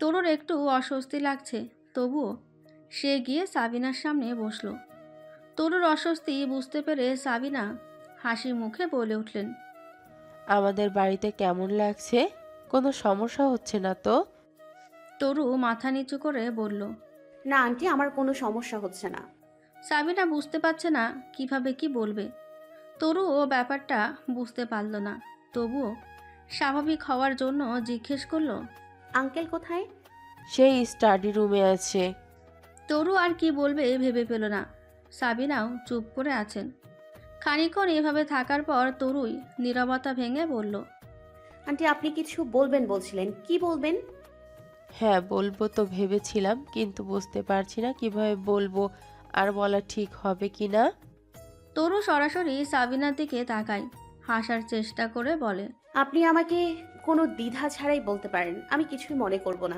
তরুর একটু অস্বস্তি লাগছে তবুও সে গিয়ে সাবিনার সামনে বসল। তরুর অস্বস্তি বুঝতে পেরে সাবিনা হাসি মুখে বলে উঠলেন আমাদের বাড়িতে কেমন লাগছে? কোনো সমস্যা হচ্ছে না তো? তরু মাথা নিচু করে বলল না আন্টি আমার কোনো সমস্যা হচ্ছে না। সাবিনা বুঝতে পারছে না কীভাবে কি বলবে। তরু ও ব্যাপারটা বুঝতে পারল না তবুও স্বাভাবিক হওয়ার জন্য জিজ্ঞেস করল আঙ্কেল কোথায়? সেই স্টাডি রুমে আছে। তরু আর কি বলবে ভেবে পেল না। সাবিনাও চুপ করে আছেন। খানিকক্ষণ এভাবে থাকার পর তরুই নীরবতা ভেঙে বলল আন্টি আপনি কিছু বলবেন বলছিলেন। কি বলবেন? হ্যাঁ বলব তো ভেবেছিলাম কিন্তু বুঝতে পারছি না কীভাবে বলব। আর বলা ঠিক হবে কি না? তরু সরাসরি সাবিনার দিকে তাকায় হাসার চেষ্টা করে বলে আপনি আমাকে কোনো দ্বিধা ছাড়াই বলতে পারেন আমি কিছুই মনে করব না।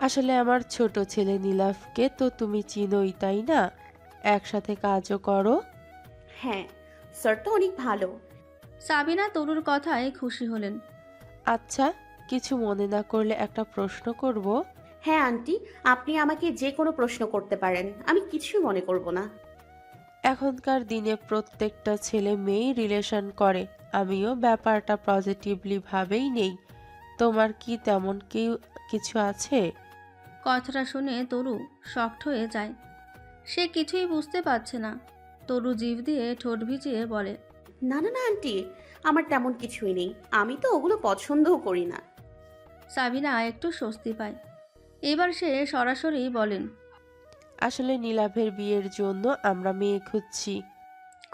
আসলে আমার ছোট ছেলে নীলাভকে তো তুমি চিনোই তাই না? একসাথে কাজও করো। হ্যাঁ স্যার তো অনেক ভালো। সাবিনা তরুর কথায় খুশি হলেন। আচ্ছা কিছু মনে না করলে একটা প্রশ্ন করব? হ্যাঁ আন্টি আপনি আমাকে যে কোনো প্রশ্ন করতে পারেন আমি কিছুই মনে করব না। এখনকার দিনে প্রত্যেকটা ছেলে মেয়েই রিলেশন করে। আমিও ব্যাপারটা পজিটিভলি ভাবেই নেই। তোমার কি তেমন কেউ কিছু আছে? কথাটা শুনে তরু শক্ট হয়ে যায়। সে কিছুই বুঝতে পারছে না। তরু জিভ দিয়ে ঠোঁট ভিজিয়ে বলে না না না আন্টি আমার তেমন কিছুই নেই। আমি তো ওগুলো পছন্দও করি না। সাবিনা একটু স্বস্তি পায়। এবার সে সরাসরি বলেন আসলে নীলাভের বিয়ের জন্য আমরা মেয়ে খুঁজছি।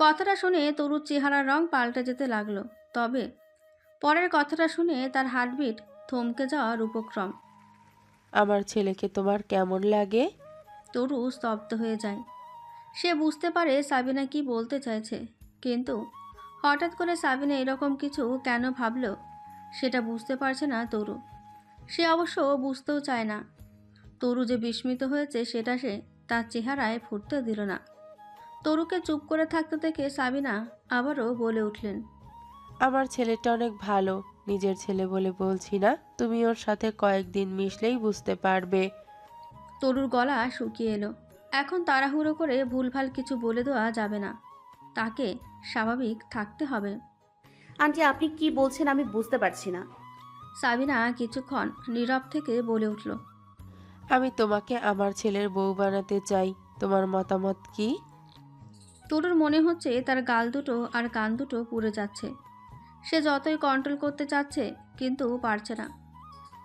কথাটা শুনে তরুর চেহারার রং পাল্টে যেতে লাগল। তবে পরের কথাটা শুনে তার হার্টবিট থমকে যাওয়ার উপক্রম। আমার ছেলেকে তোমার কেমন লাগে? তরু স্তব্ধ হয়ে যায়। সে বুঝতে পারে সাবিনা কি বলতে চাইছে কিন্তু হঠাৎ করে সাবিনা এরকম কিছু কেন ভাবলো সেটা বুঝতে পারছে না তরু। সে অবশ্য বুঝতেও চায় না। তরু যে বিস্মিত হয়েছে সেটা সে তার চেহারায় ফুটতে দিল না। তরুকে চুপ করে থাকতে দেখে সাবিনা আবারও বলে উঠলেন আমার ছেলেটা অনেক ভালো নিজের ছেলে বলে বলছি না তুমি ওর সাথে কয়েকদিন মিশলেই বুঝতে পারবে। তরুর গলা শুকিয়ে এলো। এখন তাড়াহুড়ো করে ভুলভাল কিছু বলে দেওয়া যাবে না। তাকে স্বাভাবিক থাকতে হবে। আন্টি আপনি কি বলছেন আমি বুঝতে পারছি না। সাবিনা কিছুক্ষণ নীরব থেকে বলে উঠল আমি তোমাকে আমার ছেলের বউ বানাতে চাই তোমার মতামত কি? তরুর মনে হচ্ছে তার গাল দুটো আর কান দুটো পুড়ে যাচ্ছে। সে যতই কন্ট্রোল করতে চাচ্ছে কিন্তু পারছে না।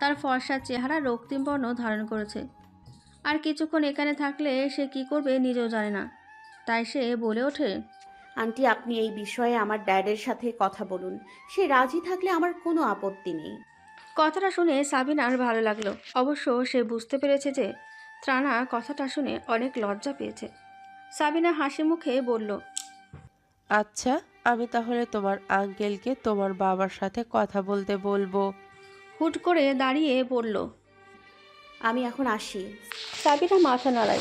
তার ফর্সা চেহারা রক্তিম বর্ণ ধারণ করেছে। আর কিছুক্ষণ এখানে থাকলে সে কি করবে নিজেও জানে না। তাই সে বলে ওঠে আন্টি আপনি এই বিষয়ে আমার ড্যাডের সাথে কথা বলুন। সে রাজি থাকলে আমার কোনো আপত্তি নেই। কথাটা শুনে সাবিনার ভালো লাগল। অবশ্য সে বুঝতে পেরেছে যে ত্রানা কথাটা শুনে অনেক লজ্জা পেয়েছে। সাবিনা হাসি মুখে বলল আচ্ছা আমি তাহলে তোমার আঙ্কেলকে তোমার বাবার সাথে কথা বলতে বলব। হুট করে দাঁড়িয়ে বলল আমি এখন আসি। সাবিনা মাথা নাড়ায়।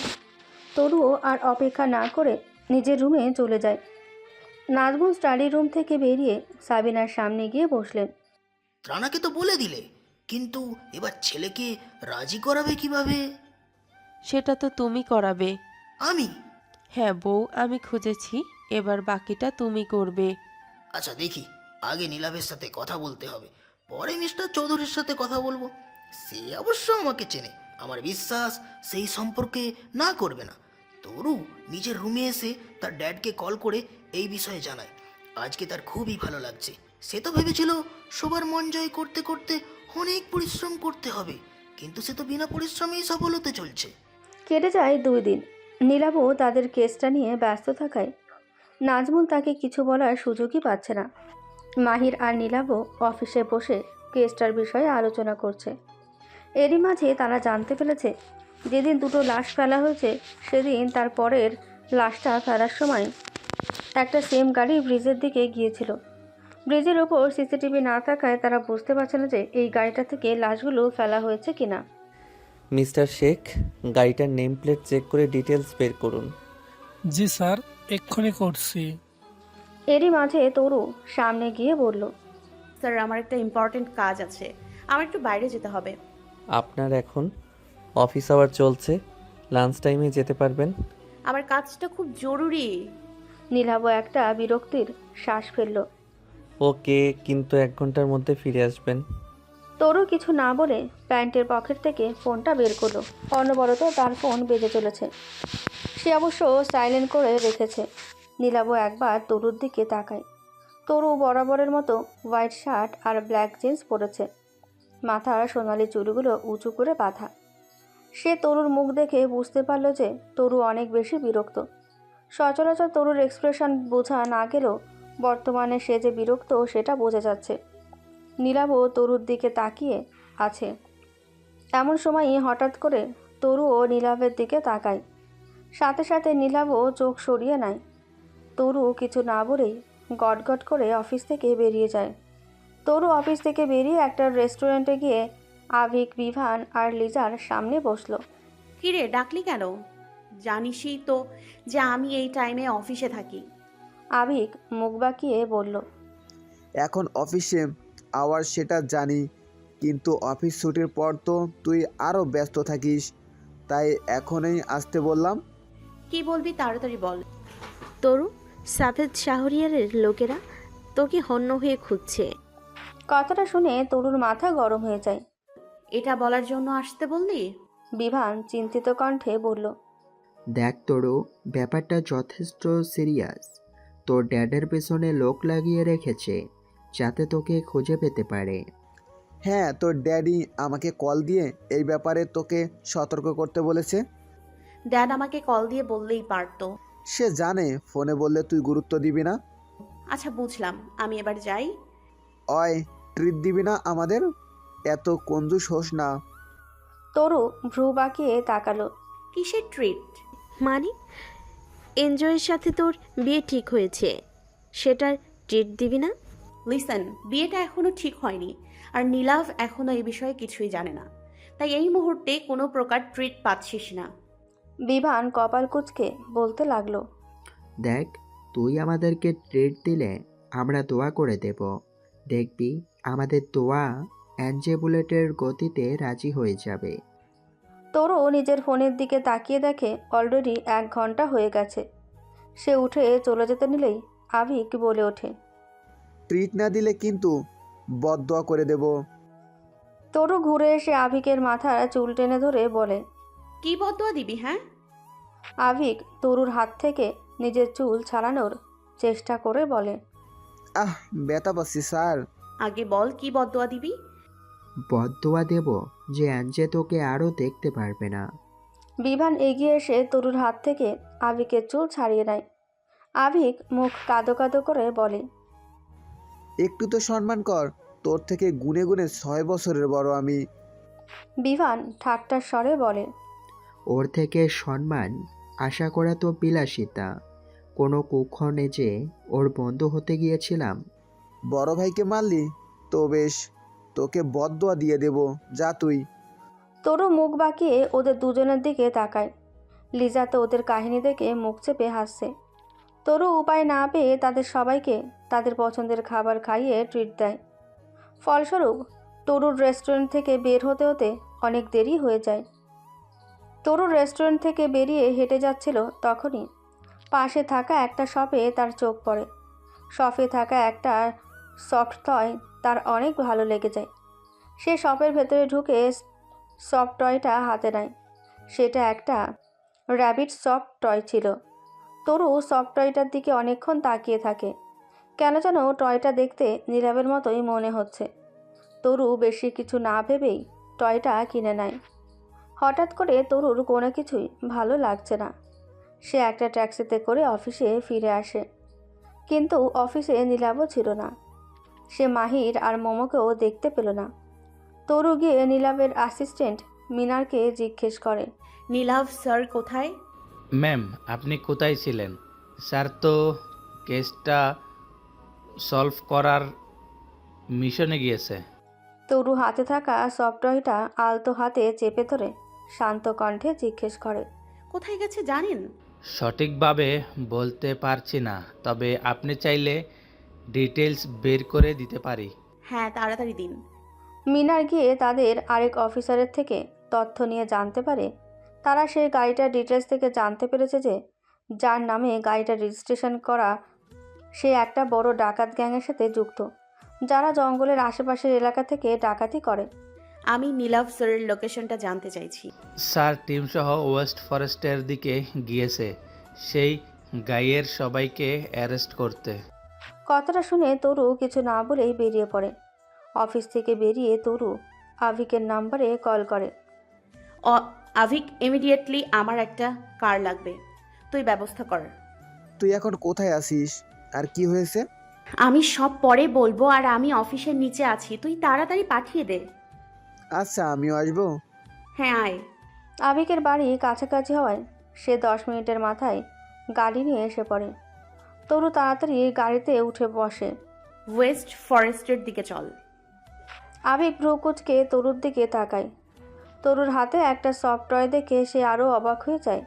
তরুও আর অপেক্ষা না করে নিজের রুমে চলে যায়। নাজমুল স্টাডি রুম থেকে বেরিয়ে সাবিনার সামনে গিয়ে বসলেন। ত্রানাকে তো বলে দিলে কিন্তু এবার ছেলেকে রাজি করাবে কীভাবে? সেটা তো তুমি করাবে। আমি? হ্যাঁ বউ আমি খুঁজেছি। এবার বাকিটা তুমি করবে। আচ্ছা দেখি। আগে নীলাভের সাথে কথা বলতে হবে। পরে মিস্টার চৌধুরীর সাথে কথা বলব। সে অবশ্য আমাকে চেনে। আমার বিশ্বাস সেই সম্পর্কে না করবে না। তরু নিজের রুমে এসে তার ড্যাডকে কল করে এই বিষয়ে জানায়। আজকে তার খুবই ভালো লাগছে। সে তো ভেবেছিল সবার মন জয় করতে করতে অনেক পরিশ্রম করতে হবে। কিন্তু সে তো বিনা পরিশ্রমেই সফল হতে চলছে। কেটে যায় দুই দিন। নীলাবও তাদের কেসটা নিয়ে ব্যস্ত থাকায় নাজমুল তাকে কিছু বলার সুযোগই পাচ্ছে না। মাহির আর নীলাবও অফিসে বসে কেসটার বিষয়ে আলোচনা করছে। এরই মাঝে তারা জানতে পেরেছে, যেদিন দুটো লাশ ফেলা হয়েছে, সেদিন তার পরের লাশটা ফেলার সময় একটা সেম গাড়ি ব্রিজের দিকে গিয়েছিল। ব্রিজের ওপর সিসিটিভি না থাকায় তারা বুঝতে পারছে না যে এই গাড়িটা থেকে লাশগুলো ফেলা হয়েছে কিনা। মিস্টার শেখ গাড়িটার নেম প্লেট চেক করে ডিটেলস বের করুন। জি স্যার এক্ষুনি করছি। এরই মাঝে তরু সামনে গিয়ে বলল স্যার আমার একটা ইম্পর্টেন্ট কাজ আছে। আমার একটু বাইরে যেতে হবে। আপনার এখন অফিস আওয়ার চলছে লাঞ্চ টাইমে যেতে পারবেন। আমার কাজটা খুব জরুরি। নীলাভ একটা বিরক্তির শ্বাস ফেলল। ওকে কিন্তু এক ঘণ্টার মধ্যে ফিরে আসবেন। তরু কিছু না বলে প্যান্টের পকেট থেকে ফোনটা বের করল। অনবরত তার ফোন বেজে চলেছে। সে অবশ্য সাইলেন্ট করে রেখেছে। নীলাভ একবার তরুর দিকে তাকায়। তরু বরাবরের মতো হোয়াইট শার্ট আর ব্ল্যাক জিন্স পরেছে। মাথার সোনালি চুলগুলো উঁচু করে বাঁধা। সে তরুর মুখ দেখে বুঝতে পারল যে তরু অনেক বেশি বিরক্ত। সচরাচর তরুর এক্সপ্রেশন বোঝা না গেলেও বর্তমানে সে যে বিরক্ত সেটা বোঝা যাচ্ছে। নীলাবও তরুর দিকে তাকিয়ে আছে। এমন সময়ই হঠাৎ করে তরুও নীলাভের দিকে তাকায়। সাথে সাথে নীলাভও চোখ সরিয়ে নেয়। তরু কিছু না বলেই গটগট করে অফিস থেকে বেরিয়ে যায়। তরু অফিস থেকে বেরিয়ে একটা রেস্টুরেন্টে গিয়ে আভিক বিভান আর লিজার সামনে বসল। কিরে ডাকলি কেন? জানিসই তো যে আমি এই টাইমে অফিসে থাকি। আভিক মুখ বাঁকিয়ে বলল এখন অফিসে আওয়ার সেটা জানি কিন্তু অফিস ছুটির পর তো তুই আরও ব্যস্ত থাকিস। তাই এখনই আসতে বললাম। কি বলবি তাড়াতাড়ি বল। তরু সাফেদ শাহরিয়ারের লোকেরা তোকে হন্য হয়ে খুঁজছে। কথাটা শুনে তরুর মাথা গরম হয়ে যায়। এটা বলার জন্য আসতে বললি? বিভান চিন্তিত কণ্ঠে বলল দেখ তোরও ব্যাপারটা যথেষ্ট সিরিয়াস তোর ড্যাডের পেছনে লোক লাগিয়ে রেখেছে। যাতে তোকে খুঁজে পেতে পারে। হ্যাঁ তোর ড্যাডি আমাকে কল দিয়ে এই ব্যাপারে তোকে সতর্ক করতে বলেছে। ড্যাড আমাকে কল দিয়ে বললেই পারতো। সে জানে ফোনে বললে তুই গুরুত্ব দিবি না। আচ্ছা বুঝলাম। আমি এবার যাই। অয় ট্রিট দিবি না আমাদের? এত কঞ্জুস হোস না। তরু ভ্রু বাঁকিয়ে তাকালো। কিসের ট্রিট? মানে? এনজয়ের সাথে তোর বিয়ে ঠিক হয়েছে। সেটার ট্রিট দিবি না? লিসেন বিয়েটা এখনও ঠিক হয়নি আর নীলাভ এখনও এই বিষয়ে কিছুই জানে না। তাই এই মুহূর্তে কোনো প্রকার ট্রিট পাচ্ছিস না। বিভান কপাল কুচকে বলতে লাগল দেখ তুই আমাদেরকে ট্রিট দিলে আমরা দোয়া করে দেব। দেখবি আমাদের দোয়া অ্যাঞ্জেবুলেটের গতিতে রাজি হয়ে যাবে। তরু নিজের ফোনের দিকে তাকিয়ে দেখে অলরেডি এক ঘণ্টা হয়ে গেছে। সে উঠে চলে যেতে নিলেই আভিক বলে ওঠে। ট্রিট না দিলে কিন্তু বদদোয়া করে দেব। তরু ঘুরে এসে আভিকের মাথার চুল টেনে ধরে বলে কি বদয়া দিবি হ্যাঁ? আভিক তরুর হাত থেকে নিজের চুল ছাড়ানোর চেষ্টা করে বলে আহ ব্যথা পাচ্ছি স্যার। আগে বল কি বদয়া দিবি? বদদোয়া দেব যে অ্যাঞ্জে তোকে আরও দেখতে পারবে না। বিভান এগিয়ে এসে তরুর হাত থেকে আভিকের চুল ছাড়িয়ে নেয়। আভিক মুখ কাদো কাদো করে বলে একটু তো সম্মান কর তোর থেকে গুনে গুনে ছয় বছরের বড় আমি। বিভান ঠাট্টার স্বরে বলে ওর থেকে সম্মান আশা করা তো বিলাসিতা। কোনো কুক্ষণে যে ওর বন্ধু হতে গিয়েছিলাম। বড় ভাইকে মারলি? তো বেশ তোকে বদদোয়া দিয়ে দেব যা তুই। তরু মুখ বাঁকিয়ে ওদের দুজনের দিকে তাকায়। লিজা তো ওদের কাহিনী দেখে মুখ চেপে হাসছে। তরু উপায় না পেয়ে তাদের সবাইকে তাদের পছন্দের খাবার খাইয়ে ট্রিট দেয়। ফলস্বরূপ, তরুর রেস্টুরেন্ট থেকে বের হতে হতে অনেক দেরি হয়ে যায়। তরুর রেস্টুরেন্ট থেকে বেরিয়ে হেঁটে যাচ্ছিল তখনই। পাশে থাকা একটা শপে তার চোখ পড়ে। শপে থাকা একটা সফট টয় তার অনেক ভালো লেগে যায়। সে শপের ভেতরে ঢুকে সফট টয়টা হাতে নেয়। সেটা একটা র্যাবিট সফট টয় ছিল। তরু সফট টয়টার দিকে অনেকক্ষণ তাকিয়ে থাকে। কেন যেন টয়টা দেখতে নীলাবের মতোই মনে হচ্ছে। তরু বেশি কিছু না ভেবেই টয়টা কিনে নেয়। হঠাৎ করে তরুর কোনো কিছুই ভালো লাগছে না। সে একটা ট্যাক্সিতে করে অফিসে ফিরে আসে। কিন্তু অফিসে নীলাবও ছিল না। সে মাহির আর মোমোকেও দেখতে পেল না। তরু গিয়ে নীলাবের অ্যাসিস্ট্যান্ট মিনারকে জিজ্ঞেস করে, নীলাভ, স্যার কোথায়? ম্যাম আপনি কোথায় ছিলেন? স্যার তো কেসটা সলভ করার মিশনে গিয়েছে। তরু হাতে থাকা সফটওয়্যারটা আলতো হাতে চেপে ধরে শান্ত কণ্ঠে জিজ্ঞেস করে কোথায় গেছে জানেন? সঠিকভাবে বলতে পারছি না তবে আপনি চাইলে ডিটেলস বের করে দিতে পারি। হ্যাঁ তাড়াতাড়ি দিন। মিনার গিয়ে তাদের আরেক অফিসারের থেকে তথ্য নিয়ে জানতে পারে তারা সেই গাড়িটার ডিটেলস থেকে জানতে পেরেছে যে যার নামে গাড়িটা রেজিস্ট্রেশন করা সে একটা বড় ডাকাত গ্যাংয়ের সাথে যুক্ত যারা জঙ্গলের আশেপাশের এলাকা থেকে ডাকাতি করে। আমি নীলাভ স্যারের লোকেশনটা জানতে চাইছি। স্যার টিমসহ ওয়েস্ট ফরেস্টের দিকে গিয়েছে। সেই গাইয়ের সবাইকে অ্যারেস্ট করতে। কথাটা শুনে তরু কিছু না বলেই বেরিয়ে পড়ে। অফিস থেকে বেরিয়ে তরু আভিকের নাম্বারে কল করে। অ- আভিক ইমিডিয়েটলি আমার একটা কার লাগবে। তুই ব্যবস্থা কর। তুই এখন কোথায় আছিস? আর কি হয়েছে? আমি সব পরে বলব আর আমি অফিসের নিচে আছি। তুই তাড়াতাড়ি পাঠিয়ে দে। আচ্ছা আমিও আসব। হ্যাঁ আয়। আবিকের বাড়ি কাছাকাছি হওয়ায় সে দশ মিনিটের মাথায় গাড়ি নিয়ে এসে পড়ে। তরু তাড়াতাড়ি গাড়িতে উঠে বসে। ওয়েস্ট ফরেস্টের দিকে চল। আবেগ ভ্রুকুচকে তরুর দিকে তাকায়। তরুর হাতে একটা সফট টয় দেখে সে আরও অবাক হয়ে যায়।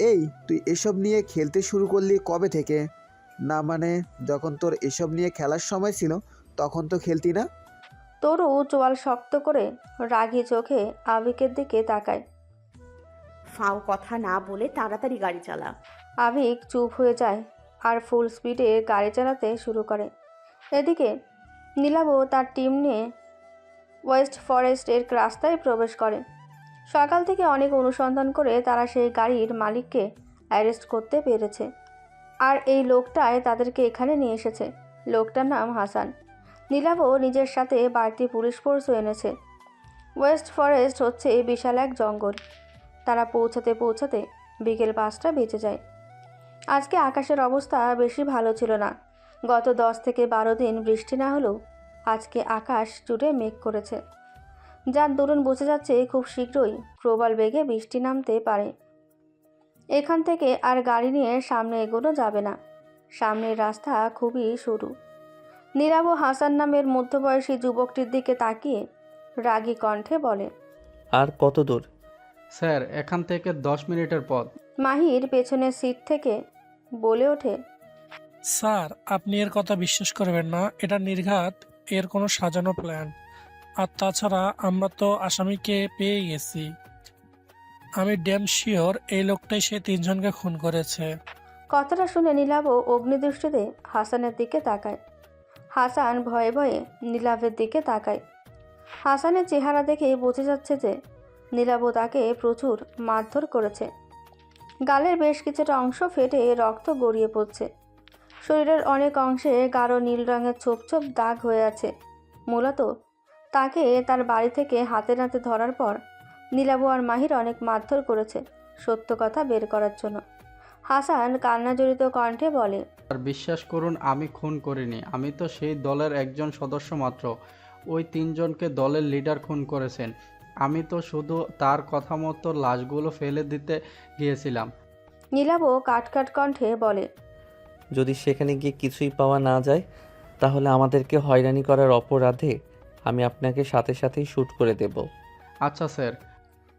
এই তুই এসব নিয়ে খেলতে শুরু করলি কবে থেকে? না মানে যখন তোর এসব নিয়ে খেলার সময় ছিল তখন তো খেলতি না? তরু চোয়াল শক্ত করে রাগী চোখে আবিকের দিকে তাকায়। ফাও কথা না বলে তাড়াতাড়ি গাড়ি চালা। আবিক চুপ হয়ে যায় আর ফুল স্পিডে গাড়ি চালাতে শুরু করে। এদিকে নীলাবও তার টিম নিয়ে ওয়েস্ট ফরেস্টের রাস্তায় প্রবেশ করে। সকাল থেকে অনেক অনুসন্ধান করে তারা সেই গাড়ির মালিককে অ্যারেস্ট করতে পেরেছে। আর এই লোকটাই তাদেরকে এখানে নিয়ে এসেছে। লোকটার নাম হাসান। নীলাবও নিজের সাথে বাড়তি পুলিশ ফোর্সও এনেছে। ওয়েস্ট ফরেস্ট হচ্ছে বিশাল এক জঙ্গল। তারা পৌঁছাতে পৌঁছাতে বিকেল পাঁচটা বেঁচে যায়। আজকে আকাশের অবস্থা বেশি ভালো ছিল না। গত দশ থেকে বারো দিন বৃষ্টি না হলেও আজকে আকাশ জুড়ে মেঘ করেছে। যার দরুন বোঝা যাচ্ছে খুব শীঘ্রই প্রবল বেগে বৃষ্টি নামতে পারে। এখান থেকে আর গাড়ি নিয়ে সামনে এগোনো যাবে না। সামনের রাস্তা খুবই সরু। নীরাব হাসান নামের মধ্যবয়সী যুবকটির দিকে তাকিয়ে রাগী কণ্ঠে বলে আর কত দূর? স্যার এখান থেকে দশ মিনিটের পথ। মাহির পেছনের সিট থেকে বলে ওঠে স্যার আপনি এর কথা বিশ্বাস করবেন না। এটা নির্ঘাত এর কোনো সাজানো প্ল্যান আর তাছাড়া আমরা তো আসামিকে পেয়ে গেছি। আমি ড্যাম শিওর এই লোকটাই সে তিনজনকে খুন করেছে। কথাটা শুনে নীলাভ অগ্নিদৃষ্টিতে হাসানের দিকে তাকায়। হাসান ভয়ে ভয়ে নীলাভের দিকে তাকায়। হাসানের চেহারা দেখে বোঝা যাচ্ছে যে নীলাভ তাকে প্রচুর মারধর করেছে। গালের বেশ কিছুটা অংশ ফেটে রক্ত গড়িয়ে পড়ছে। শরীরের অনেক অংশে গাঢ় নীল রঙের ছোপ ছোপ দাগ হয়ে আছে। মূলত তাকে তার বাড়ি থেকে হাতে নাতে ধরার পর নীলাভ আর মাহির অনেক মারধর করেছে সত্য কথা বের করার জন্য। হাসান কান্নাজড়িত কণ্ঠে বলে আর বিশ্বাস করুন আমি খুন করিনি। আমি তো সেই দলের একজন সদস্য মাত্র। ওই তিনজনকে দলের লিডার খুন করেছেন। আমি তো শুধু তার কথা মতো লাশগুলো ফেলে দিতে গিয়েছিলাম। নীলাবও কাট কাট কণ্ঠে বলে যদি সেখানে গিয়ে কিছুই পাওয়া না যায় তাহলে আমাদেরকে হয়রানি করার অপরাধে আমি আপনাকে সাথে সাথেই শ্যুট করে দেব। আচ্ছা স্যার।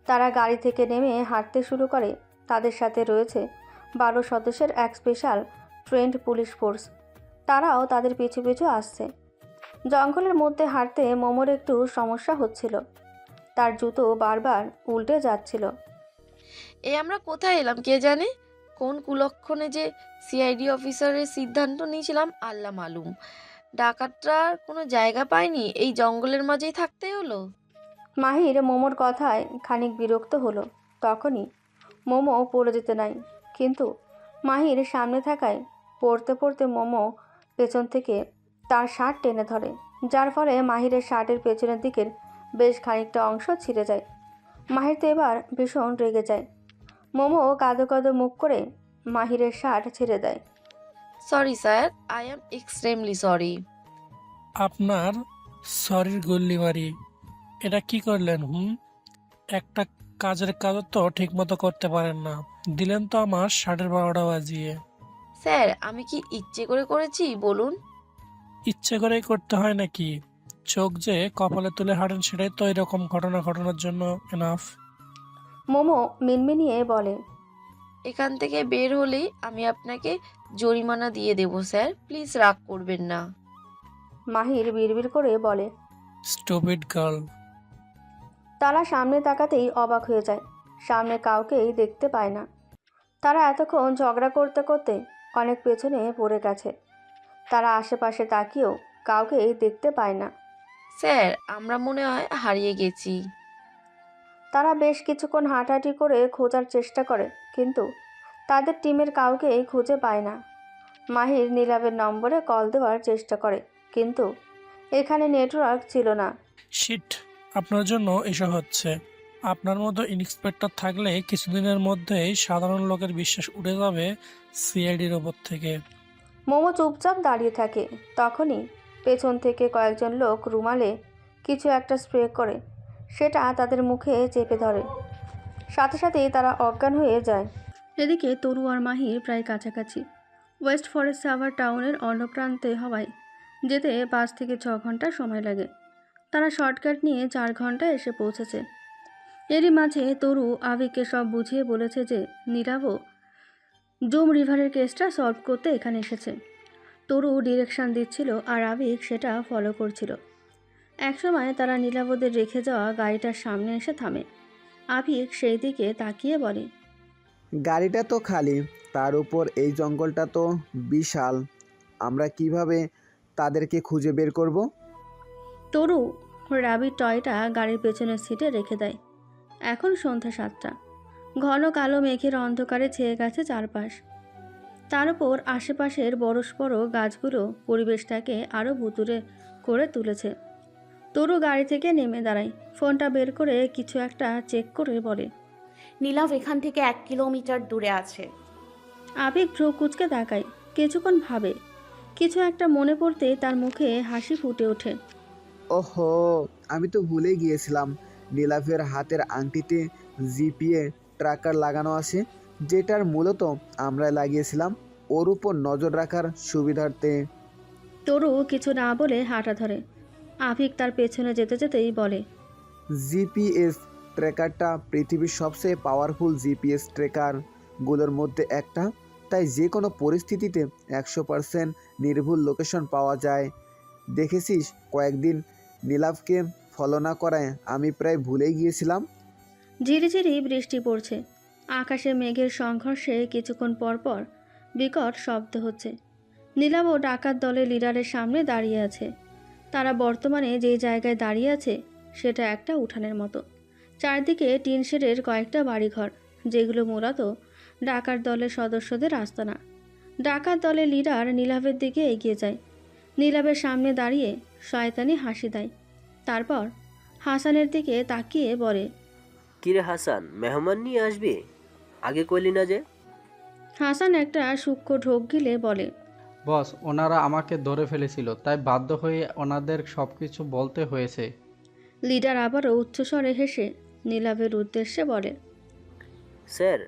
তারা গাড়ি থেকে নেমে হাঁটতে শুরু করে। তাদের সাথে রয়েছে বারো সদস্যের এক স্পেশাল ট্রেন্ড পুলিশ ফোর্স। তারাও তাদের পিছু পিছু আসছে। জঙ্গলের মধ্যে হাঁটতে মোমোর একটু সমস্যা হচ্ছিল। তার জুতো বারবার উল্টে যাচ্ছিল। এ আমরা কোথায় এলাম কে জানে? কোন কুলক্ষণে যে সিআইডি অফিসারের সিদ্ধান্ত নিয়েছিলাম, আল্লাহ মালুম। ডাকাতরা কোনো জায়গা পায়নি, এই জঙ্গলের মাঝেই থাকতে হলো। মাহির মোমোর কথায় খানিক বিরক্ত হলো। তখনই মোমো পড়ে যেতে নাই, কিন্তু মাহির সামনে থাকায় পড়তে পড়তে মোমো পেছন থেকে তার শার্ট টেনে ধরে, যার ফলে মাহিরের শার্টের পেছনের দিকের বেশ খানিকটা অংশ ছিঁড়ে যায়। মাহির তো এবার ভীষণ রেগে যায়। মোমো কাঁদো কাঁদো মুখ করে মাহিরের শার্ট ছেড়ে দেয়। Sorry sir I am extremely sorry. আপনার সরির গুল্লিমারি এটা কি করলেন হুম? একটা কাজের কাজ তো ঠিকমতো করতে পারেন না। দিলেন তো আমার ষাটের বারোটা বাজিয়ে। স্যার আমি কি ইচ্ছে করে করেছি বলুন? ইচ্ছে করেই করতে হয় নাকি? চোখ যে কপালে তুলে হাঁটেন সেটাই তো এরকম ঘটনা ঘটনার জন্য এনাফ মোমো মিনমিনিয়ে বলে এখান থেকে বের হলেই আমি আপনাকে জরিমানা দিয়ে দেবো স্যার। প্লিজ রাগ করবেন না। মাহির বিড়বিড় করে বলে স্টুপিড গার্ল। তারা সামনে তাকাতেই অবাক হয়ে যায়। সামনে কাউকেই দেখতে পায় না। তারা এতক্ষণ ঝগড়া করতে করতে অনেক পেছনে পড়ে গেছে। তারা আশেপাশে তাকিয়েও কাউকেই দেখতে পায় না। স্যার আমরা মনে হয় হারিয়ে গেছি। তারা বেশ কিছুক্ষণ হাঁটাহাঁটি করে খোঁজার চেষ্টা করে কিন্তু তাদের টিমের কাউকেই খুঁজে পায় না। মাহির নীলাবের নম্বরে কল দেওয়ার চেষ্টা করে কিন্তু এখানে নেটওয়ার্ক ছিল না। শিট আপনার জন্য এসব হচ্ছে। আপনার মতো ইন্সপেক্টর থাকলে কিছুদিনের মধ্যেই সাধারণ লোকের বিশ্বাস উঠে যাবে সিআইডির ওপর থেকে। মোমো চুপচাপ দাঁড়িয়ে থাকে। তখনই পেছন থেকে কয়েকজন লোক রুমালে কিছু একটা স্প্রে করে সেটা তাদের মুখে চেপে ধরে। সাথে সাথেই তারা অজ্ঞান হয়ে যায়। এদিকে তরু আর মাহির প্রায় কাছাকাছি। ওয়েস্ট ফরেস্ট সাভার টাউনের অন্য প্রান্তে হওয়ায় যেতে পাঁচ থেকে ছ ঘণ্টা সময় লাগে। তারা শর্টকাট নিয়ে চার ঘণ্টা এসে পৌঁছেছে। এরই মাঝে তরু আবিককে সব বুঝিয়ে বলেছে যে নীলাভও জুম রিভারের কেসটা সলভ করতে এখানে এসেছে। তরু ডিরেকশান দিচ্ছিল আর আবিক সেটা ফলো করছিল। একসময় তারা নীলাবদের রেখে যাওয়া গাড়িটার সামনে এসে থামে। আবিক সেই দিকে তাকিয়ে বলে গাড়িটা তো খালি তার উপর এই জঙ্গলটা তো বিশাল। আমরা কীভাবে তাদেরকে খুঁজে বের করব? তরু রাবির টয়টা গাড়ির পেছনের সিটে রেখে দেয়। এখন সন্ধ্যা সাতটা। ঘন কালো মেঘের অন্ধকারে ছেয়ে গেছে চারপাশ। তার উপর আশেপাশের বড়সড় গাছগুলো পরিবেশটাকে আরও ভুতুরে করে তুলেছে। তরু গাড়ি থেকে নেমে দাঁড়ায়। ফোনটা বের করে কিছু একটা চেক করে বলে নীলাভ এখান থেকে এক কিলোমিটার দূরে আছে। আবেগ ভ্রু কুচকে তাকায় কিছুক্ষণ ভাবে। কিছু একটা মনে পড়তে তার মুখে হাসি ফুটে ওঠে। ওহো আমি তো ভুলে গিয়েছিলাম। নীলাভের হাতের আংটিতে জিপিএ ট্র্যাকার লাগানো আছে যেটার মূলত আমরা লাগিয়েছিলাম ওর উপর নজর রাখার সুবিধার্থে। তরু কিছু না বলে হাঁটা ধরে। আভিক তার পেছনে যেতে যেতেই বলে জিপিএস ট্র্যাকারটা পৃথিবীর সবচেয়ে পাওয়ারফুল জিপিএস ট্র্যাকারগুলোর মধ্যে একটা। তাই যে কোনো পরিস্থিতিতে একশো পারসেন্ট নির্ভুল লোকেশন পাওয়া যায়। দেখেছিস কয়েকদিন নীলাভকে ফলো না করায় আমি প্রায় ভুলেই গিয়েছিলাম। ঝিরিঝিরি বৃষ্টি পড়ছে। আকাশে মেঘের সংঘর্ষে কিছুক্ষণ পরপর বিকট শব্দ হচ্ছে। নীলাভ ও ডাকাত দলের লিডারের সামনে দাঁড়িয়ে আছে। তারা বর্তমানে যে জায়গায় দাঁড়িয়ে আছে সেটা একটা উঠানের মতো। চারদিকে টিন শেডের কয়েকটা বাড়িঘর যেগুলো মূলত ডাকাত দলের সদস্যদের আস্তানা। ডাকাত দলের লিডার নীলাভের দিকে এগিয়ে যায়। নীলাভের সামনে দাঁড়িয়ে শয়তানি হাসি দেয়। তারপর হাসানের দিকে তাকিয়ে বলে কিরে হাসান মেহমান নিয়ে আসবি? আগে কইলি না যে? হাসান একটা সূক্ষ্ম ঢোক গিলে বলে বস ওনারা আমাকে ধরে ফেলেছিল তাই বাধ্য হয়ে ওনাদের সব কিছু বলতে হয়েছে। লিডার আবারও উচ্চস্বরে হেসে নীলাভের উদ্দেশ্যে বলে স্যার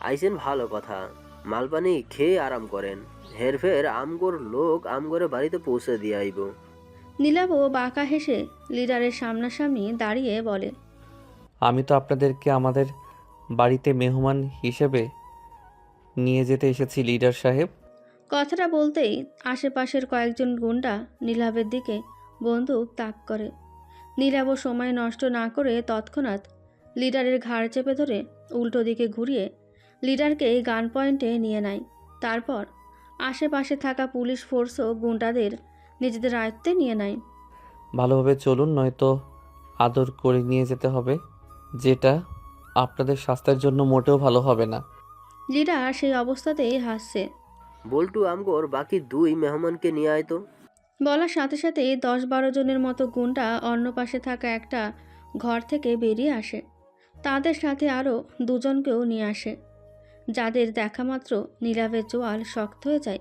আইসেন ভালো কথা। মালপানি খেয়ে আরাম করেন। হেরফের আমগোর লোক আমগরে বাড়িতে পৌঁছে দিয়ে আইব। নীলাভও বাঁকা হেসে লিডারের সামনাসামনি দাঁড়িয়ে বলে আমি তো আপনাদেরকে আমাদের বাড়িতে মেহমান হিসেবে নিয়ে যেতে এসেছি লিডার সাহেব। কথাটা বলতেই আশেপাশের কয়েকজন গুন্ডা নীলাভের দিকে বন্দুক তাক করে। নীলাভ সময় নষ্ট না করে তৎক্ষণাৎ লিডারের ঘাড় চেপে ধরে উল্টো দিকে ঘুরিয়ে লিডারকে গান পয়েন্টে নিয়ে নেয়। তারপর আশেপাশে থাকা পুলিশ ফোর্সও গুন্ডাদের নিজেদের আয়ত্তে নিয়ে নেয়। ভালোভাবে চলুন নয়তো আদর করে নিয়ে যেতে হবে যেটা আপনাদের স্বাস্থ্যের জন্য মোটেও ভালো হবে না। লিডার সেই অবস্থাতেই হাসছে। বল্টু আমগোর বাকি দুই মেহমানকে নিয়ে আয় তো। বলার সাথে সাথেই দশ বারো জনের মতো গুন্ডা অন্য পাশে থাকা একটা ঘর থেকে বেরিয়ে আসে। তাদের সাথে আরও দুজনকেও নিয়ে আসে। যাদের দেখা মাত্র নীলাভের চোয়াল শক্ত হয়ে যায়।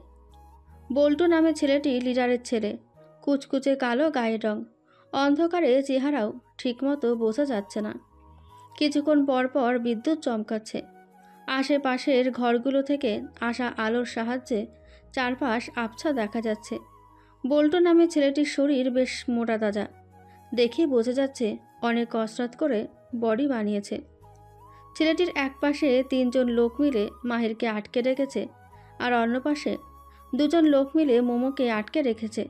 বল্টু নামে ছেলেটি লিডারের ছেলে। কুচকুচে কালো গায়ের রং। অন্ধকারে চেহারাও ঠিকমতো বোঝা যাচ্ছে না। কিছুক্ষণ পর পর বিদ্যুৎ চমকাচ্ছে। আশেপাশের ঘরগুলো থেকে আসা আলোর সাহায্যে চারপাশ আবছা দেখা যাচ্ছে। বল্টু নামে ছেলেটির শরীর বেশ মোটা তাজা। দেখে বোঝা যাচ্ছে অনেক কসরত করে বডি বানিয়েছে। ছেলেটির এক পাশে তিনজন লোক মিলে মাহিরকে আটকে রেখেছে আর অন্য পাশে দুজন লোক মিলে মোমোকে আটকে রেখেছে।